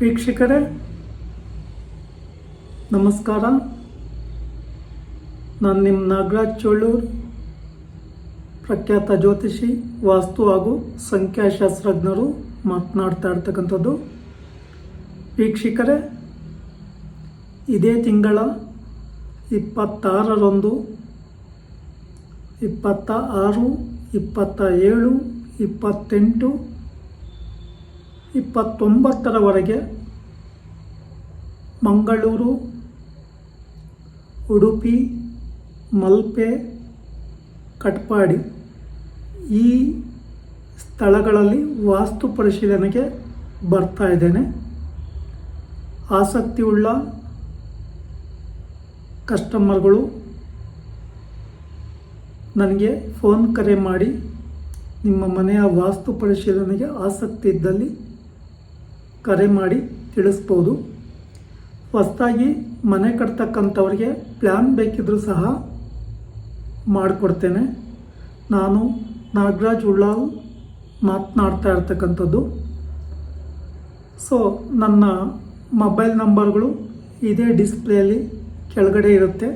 ವೀಕ್ಷಕರೇ, ನಮಸ್ಕಾರ. ನಾನು ನಿಮ್ಮ ನಾಗರಾಜ್ ಚೋಳೂರ್, ಪ್ರಖ್ಯಾತ ಜ್ಯೋತಿಷಿ, ವಾಸ್ತು ಹಾಗೂ ಸಂಖ್ಯಾಶಾಸ್ತ್ರಜ್ಞರು ಮಾತನಾಡ್ತಾ ಇರ್ತಕ್ಕಂಥದ್ದು. ವೀಕ್ಷಕರೇ, ಇದೇ ತಿಂಗಳ ಇಪ್ಪತ್ತಾರರಂದು ಇಪ್ಪತ್ತ ಆರು ಇಪ್ಪತ್ತ ಏಳು ಇಪ್ಪತ್ತೆಂಟು ಇಪ್ಪತ್ತೊಂಬತ್ತರವರೆಗೆ ಮಂಗಳೂರು, ಉಡುಪಿ, ಮಲ್ಪೆ, ಕಟ್ಪಾಡಿ ಈ ಸ್ಥಳಗಳಲ್ಲಿ ವಾಸ್ತು ಪರಿಶೀಲನೆಗೆ ಬರ್ತಾ ಇದ್ದೇನೆ. ಆಸಕ್ತಿಯುಳ್ಳ ಕಸ್ಟಮರ್ಗಳು ನನಗೆ ಫೋನ್ ಕರೆ ಮಾಡಿ ನಿಮ್ಮ ಮನೆಯ ವಾಸ್ತು ಪರಿಶೀಲನೆಗೆ ಆಸಕ್ತಿ ಇದ್ದಲ್ಲಿ ಕರೆ ಮಾಡಿ ತಿಳಿಸ್ಬೋದು. ಹೊಸದಾಗಿ ಮನೆ ಕಟ್ತಕ್ಕಂಥವ್ರಿಗೆ ಪ್ಲ್ಯಾನ್ ಬೇಕಿದ್ರೂ ಸಹ ಮಾಡಿಕೊಡ್ತೇನೆ. ನಾನು ನಾಗರಾಜ್ ಉಳ್ಳಾಲ್ ಮಾತನಾಡ್ತಾ ಇರ್ತಕ್ಕಂಥದ್ದು. ಸೊ ನನ್ನ ಮೊಬೈಲ್ ನಂಬರ್ಗಳು ಇದೇ ಡಿಸ್ಪ್ಲೇಯಲ್ಲಿ ಕೆಳಗಡೆ ಇರುತ್ತೆ.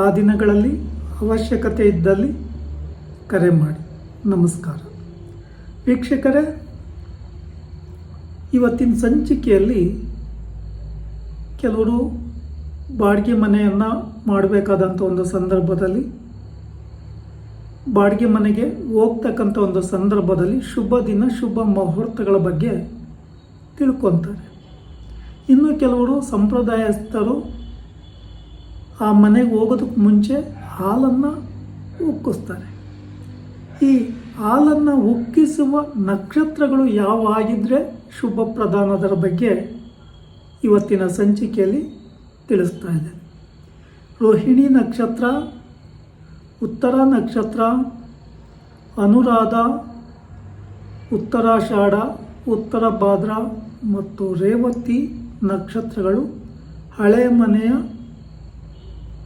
ಆ ದಿನಗಳಲ್ಲಿ ಅವಶ್ಯಕತೆ ಇದ್ದಲ್ಲಿ ಕರೆ ಮಾಡಿ. ನಮಸ್ಕಾರ. ವೀಕ್ಷಕರೇ ಇವತ್ತಿನ ಸಂಚಿಕೆಯಲ್ಲಿ ಕೆಲವರು ಬಾಡಿಗೆ ಮನೆಯನ್ನು ಮಾಡಬೇಕಾದಂಥ ಒಂದು ಸಂದರ್ಭದಲ್ಲಿ, ಬಾಡಿಗೆ ಮನೆಗೆ ಹೋಗ್ತಕ್ಕಂಥ ಒಂದು ಸಂದರ್ಭದಲ್ಲಿ ಶುಭ ದಿನ, ಶುಭ ಮುಹೂರ್ತಗಳ ಬಗ್ಗೆ ತಿಳ್ಕೊತಾರೆ. ಇನ್ನು ಕೆಲವರು ಸಂಪ್ರದಾಯಸ್ಥರು ಆ ಮನೆಗೆ ಹೋಗೋದಕ್ಕೆ ಮುಂಚೆ ಹಾಲನ್ನು ಉಕ್ಕಿಸ್ತಾರೆ. ಈ ಹಾಲನ್ನು ಉಕ್ಕಿಸುವ ನಕ್ಷತ್ರಗಳು ಯಾವ ಆಗಿದ್ದರೆ ಶುಭ ಪ್ರಧಾನದರ ಬಗ್ಗೆ ಇವತ್ತಿನ ಸಂಚಿಕೆಯಲ್ಲಿ ತಿಳಿಸ್ತಾ ಇದೆ ರೋಹಿಣಿ ನಕ್ಷತ್ರ, ಉತ್ತರ ನಕ್ಷತ್ರ, ಅನುರಾಧ, ಉತ್ತರಾಷಾಢ, ಉತ್ತರ ಭಾದ್ರ ಮತ್ತು ರೇವತಿ ನಕ್ಷತ್ರಗಳು ಹಳೆ ಮನೆಯ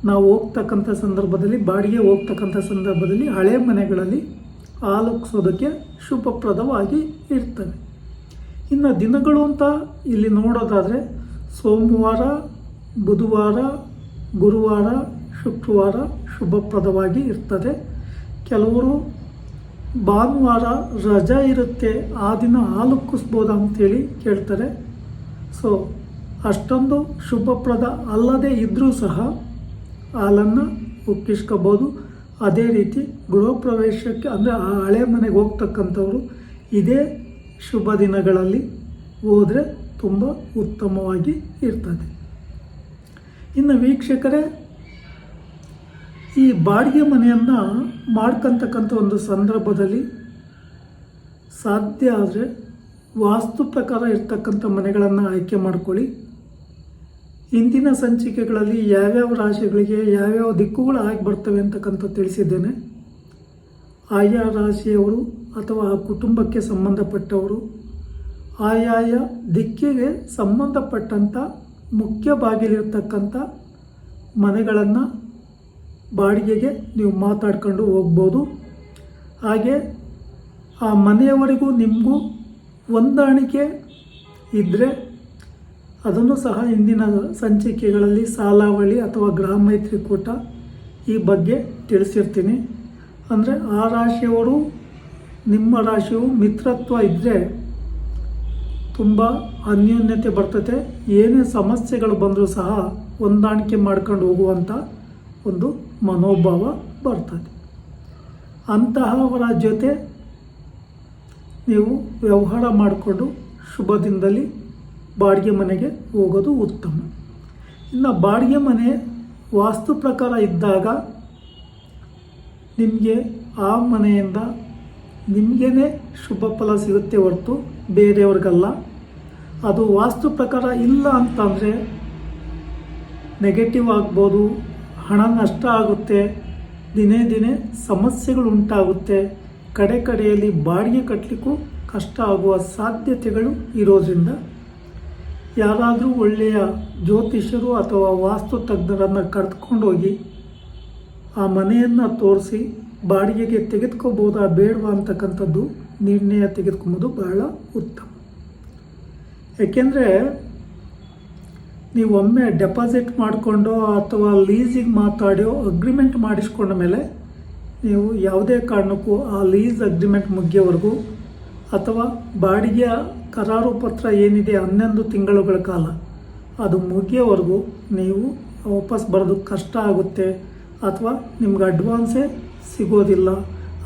ನಾವು ಹೋಗ್ತಕ್ಕಂಥ ಸಂದರ್ಭದಲ್ಲಿ, ಬಾಡಿಗೆ ಹೋಗ್ತಕ್ಕಂಥ ಸಂದರ್ಭದಲ್ಲಿ ಹಳೆ ಮನೆಗಳಲ್ಲಿ ಆಲೋಕಿಸೋದಕ್ಕೆ ಶುಭಪ್ರದವಾಗಿ ಇರ್ತವೆ. ಇನ್ನು ದಿನಗಳು ಅಂತ ಇಲ್ಲಿ ನೋಡೋದಾದರೆ ಸೋಮವಾರ, ಬುಧವಾರ, ಗುರುವಾರ, ಶುಕ್ರವಾರ ಶುಭಪ್ರದವಾಗಿ ಇರ್ತದೆ. ಕೆಲವರು ಭಾನುವಾರ ರಜಾ ಇರುತ್ತೆ, ಆ ದಿನ ಹಾಲು ಕುಸ್ಬೋದು ಅಂತೇಳಿ ಕೇಳ್ತಾರೆ. ಸೊ ಅಷ್ಟೊಂದು ಶುಭಪ್ರದ ಅಲ್ಲದೆ ಇದ್ದರೂ ಸಹ ಹಾಲನ್ನು ಉಕ್ಕಿಸ್ಕೋಬೋದು ಅದೇ ರೀತಿ ಗೃಹ ಪ್ರವೇಶಕ್ಕೆ ಅಂದರೆ ಆ ಹಳೆ ಮನೆಗೆ ಹೋಗ್ತಕ್ಕಂಥವ್ರು ಇದೇ ಶುಭ ದಿನಗಳಲ್ಲಿ ಹೋದರೆ ತುಂಬ ಉತ್ತಮವಾಗಿ ಇರ್ತದೆ. ಇನ್ನು ವೀಕ್ಷಕರೇ, ಈ ಬಾಡಿಗೆ ಮನೆಯನ್ನು ಮಾಡ್ಕಂತಕ್ಕಂಥ ಒಂದು ಸಂದರ್ಭದಲ್ಲಿ ಸಾಧ್ಯ ಆದರೆ ವಾಸ್ತು ಪ್ರಕಾರ ಇರ್ತಕ್ಕಂಥ ಮನೆಗಳನ್ನು ಆಯ್ಕೆ ಮಾಡ್ಕೊಳ್ಳಿ. ಇಂದಿನ ಸಂಚಿಕೆಗಳಲ್ಲಿ ಯಾವ್ಯಾವ ರಾಶಿಗಳಿಗೆ ಯಾವ್ಯಾವ ದಿಕ್ಕುಗಳು ಆಗಿ ಬರ್ತವೆ ಅಂತಕ್ಕಂಥ ತಿಳಿಸಿದ್ದೇನೆ. ಆಯಾ ರಾಶಿಯವರು ಅಥವಾ ಆ ಕುಟುಂಬಕ್ಕೆ ಸಂಬಂಧಪಟ್ಟವರು. ಆಯಾಯ ದಿಕ್ಕಿಗೆ ಸಂಬಂಧಪಟ್ಟಂಥ ಮುಖ್ಯ ಬಾಗಿಲಿರ್ತಕ್ಕಂಥ ಮನೆಗಳನ್ನು ಬಾಡಿಗೆಗೆ ನೀವು ಮಾತಾಡ್ಕೊಂಡು ಹೋಗ್ಬೋದು. ಹಾಗೆ ಆ ಮನೆಯವರಿಗೂ ನಿಮಗೂ ಹೊಂದಾಣಿಕೆ ಇದ್ದರೆ ಅದನ್ನು ಸಹ ಇಂದಿನ ಸಂಚಿಕೆಗಳಲ್ಲಿ ಸಾಲಾವಳಿ ಅಥವಾ ಗೃಹ ಮೈತ್ರಿಕೂಟ ಈ ಬಗ್ಗೆ ತಿಳಿಸಿರ್ತೀನಿ. ಅಂದರೆ ಆ ರಾಶಿಯವರು ನಿಮ್ಮ ರಾಶಿಯು ಮಿತ್ರತ್ವ ಇದ್ದರೆ ತುಂಬ ಅನ್ಯೋನ್ಯತೆ ಬರ್ತದೆ ಏನೇ ಸಮಸ್ಯೆಗಳು ಬಂದರೂ ಸಹ ಹೊಂದಾಣಿಕೆ ಮಾಡ್ಕೊಂಡು ಹೋಗುವಂಥ ಒಂದು ಮನೋಭಾವ ಬರ್ತದೆ. ಅಂತಹವರ ಜೊತೆ ನೀವು ವ್ಯವಹಾರ ಮಾಡಿಕೊಂಡು ಶುಭ ದಿನದಲ್ಲಿ ಬಾಡಿಗೆ ಮನೆಗೆ ಹೋಗೋದು ಉತ್ತಮ. ಇನ್ನು ಬಾಡಿಗೆ ಮನೆ ವಾಸ್ತು ಪ್ರಕಾರ ಇದ್ದಾಗ ನಿಮಗೆ ಆ ಮನೆಯಿಂದ ನಿಮಗೇ ಶುಭ ಫಲ ಸಿಗುತ್ತೆ ಹೊರತು ಬೇರೆಯವ್ರಿಗಲ್ಲ. ಅದು ವಾಸ್ತು ಪ್ರಕಾರ ಇಲ್ಲ ಅಂತಂದರೆ ನೆಗೆಟಿವ್ ಆಗ್ಬೋದು, ಹಣ ನಷ್ಟ ಆಗುತ್ತೆ, ದಿನೇ ದಿನೇ ಸಮಸ್ಯೆಗಳು ಉಂಟಾಗುತ್ತೆ, ಕಡೆ ಕಡೆಯಲ್ಲಿ ಬಾಡಿಗೆ ಕಟ್ಟಲಿಕ್ಕೂ ಕಷ್ಟ ಆಗುವ ಸಾಧ್ಯತೆಗಳು ಇರೋದ್ರಿಂದ ಯಾರಾದರೂ ಒಳ್ಳೆಯ ಜ್ಯೋತಿಷರು ಅಥವಾ ವಾಸ್ತು ತಜ್ಞರನ್ನು ಕರೆದುಕೊಂಡೋಗಿ ಆ ಮನೆಯನ್ನು ತೋರಿಸಿ ಬಾಡಿಗೆಗೆ ತೆಗೆದುಕೋಬೋದಾ ಬೇಡವಾ ಅಂತಕ್ಕಂಥದ್ದು ನಿರ್ಣಯ ತೆಗೆದುಕೊಂಬೋದು ಬಹಳ ಉತ್ತಮ. ಏಕೆಂದರೆ ನೀವು ಒಮ್ಮೆ ಡೆಪಾಸಿಟ್ ಮಾಡಿಕೊಂಡು ಅಥವಾ ಲೀಸಿಗೆ ಮಾತಾಡೋ ಅಗ್ರಿಮೆಂಟ್ ಮಾಡಿಸ್ಕೊಂಡ ಮೇಲೆ ನೀವು ಯಾವುದೇ ಕಾರಣಕ್ಕೂ ಆ ಲೀಸ್ ಅಗ್ರಿಮೆಂಟ್ ಮುಗಿಯೋವರೆಗೂ ಅಥವಾ ಬಾಡಿಗೆಯ ಕರಾರು ಪತ್ರ ಏನಿದೆ ಹನ್ನೊಂದು ತಿಂಗಳುಗಳ ಕಾಲ ಅದು ಮುಗಿಯೋವರೆಗೂ ನೀವು ವಾಪಸ್ ಬರೋದು ಕಷ್ಟ ಆಗುತ್ತೆ. ಅಥವಾ ನಿಮ್ಗೆ ಅಡ್ವಾನ್ಸೇ ಸಿಗೋದಿಲ್ಲ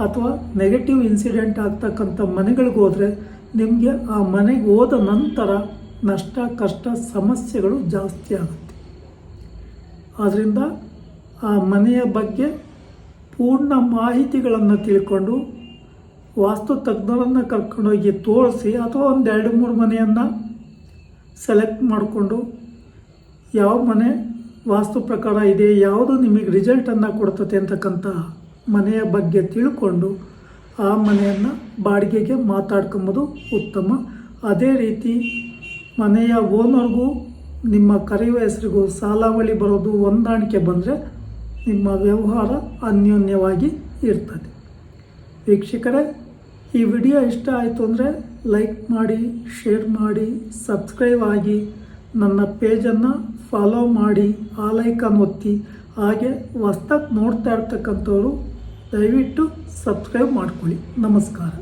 ಅಥವಾ ನೆಗೆಟಿವ್ ಇನ್ಸಿಡೆಂಟ್ ಆಗ್ತಕ್ಕಂಥ ಮನೆಗಳಿಗೆ ಹೋದರೆ ನಿಮಗೆ ಆ ಮನೆಗೆ ಹೋದ ನಂತರ ನಷ್ಟ, ಕಷ್ಟ, ಸಮಸ್ಯೆಗಳು ಜಾಸ್ತಿ ಆಗುತ್ತೆ. ಆದ್ದರಿಂದ ಆ ಮನೆಯ ಬಗ್ಗೆ ಪೂರ್ಣ ಮಾಹಿತಿಗಳನ್ನು ತಿಳ್ಕೊಂಡು ವಾಸ್ತು ತಜ್ಞರನ್ನು ಕರ್ಕೊಂಡೋಗಿ ತೋರಿಸಿ ಅಥವಾ ಒಂದು ಎರಡು ಮೂರು ಮನೆಯನ್ನು ಸೆಲೆಕ್ಟ್ ಮಾಡಿಕೊಂಡು ಯಾವ ಮನೆ ವಾಸ್ತು ಪ್ರಕಾರ ಇದೆ ಯಾವುದು ನಿಮಗೆ ರಿಸಲ್ಟನ್ನು ಕೊಡ್ತದೆ ಅಂತಕ್ಕಂಥ ಮನೆಯ ಬಗ್ಗೆ ತಿಳ್ಕೊಂಡು ಆ ಮನೆಯನ್ನು ಬಾಡಿಗೆಗೆ ಮಾತಾಡ್ಕೊಂಬೋದು ಉತ್ತಮ. ಅದೇ ರೀತಿ ಮನೆಯ ಓನರ್ಗೂ ನಿಮ್ಮ ಕರೆಯುವ ಹೆಸರಿಗೂ ಸಾಲಾವಳಿ ಬರೋದು ಹೊಂದಾಣಿಕೆ ಬಂದರೆ ನಿಮ್ಮ ವ್ಯವಹಾರ ಅನ್ಯೋನ್ಯವಾಗಿ ಇರ್ತದೆ. ವೀಕ್ಷಕರೇ, ಈ ವಿಡಿಯೋ ಇಷ್ಟ ಆಯಿತು ಅಂದರೆ ಲೈಕ್ ಮಾಡಿ, ಶೇರ್ ಮಾಡಿ, ಸಬ್ಸ್ಕ್ರೈಬ್ ಆಗಿ ನನ್ನ ಪೇಜನ್ನು ಫಾಲೋ ಮಾಡಿ, ಆ ಲೈಕನ್ ಒತ್ತಿ. ಹಾಗೆ ಹೊಸ್ದಾಗಿ ನೋಡ್ತಾ ಇರ್ತಕ್ಕಂಥವ್ರು ದಯವಿಟ್ಟು ಸಬ್ಸ್ಕ್ರೈಬ್ ಮಾಡ್ಕೊಳ್ಳಿ. ನಮಸ್ಕಾರ.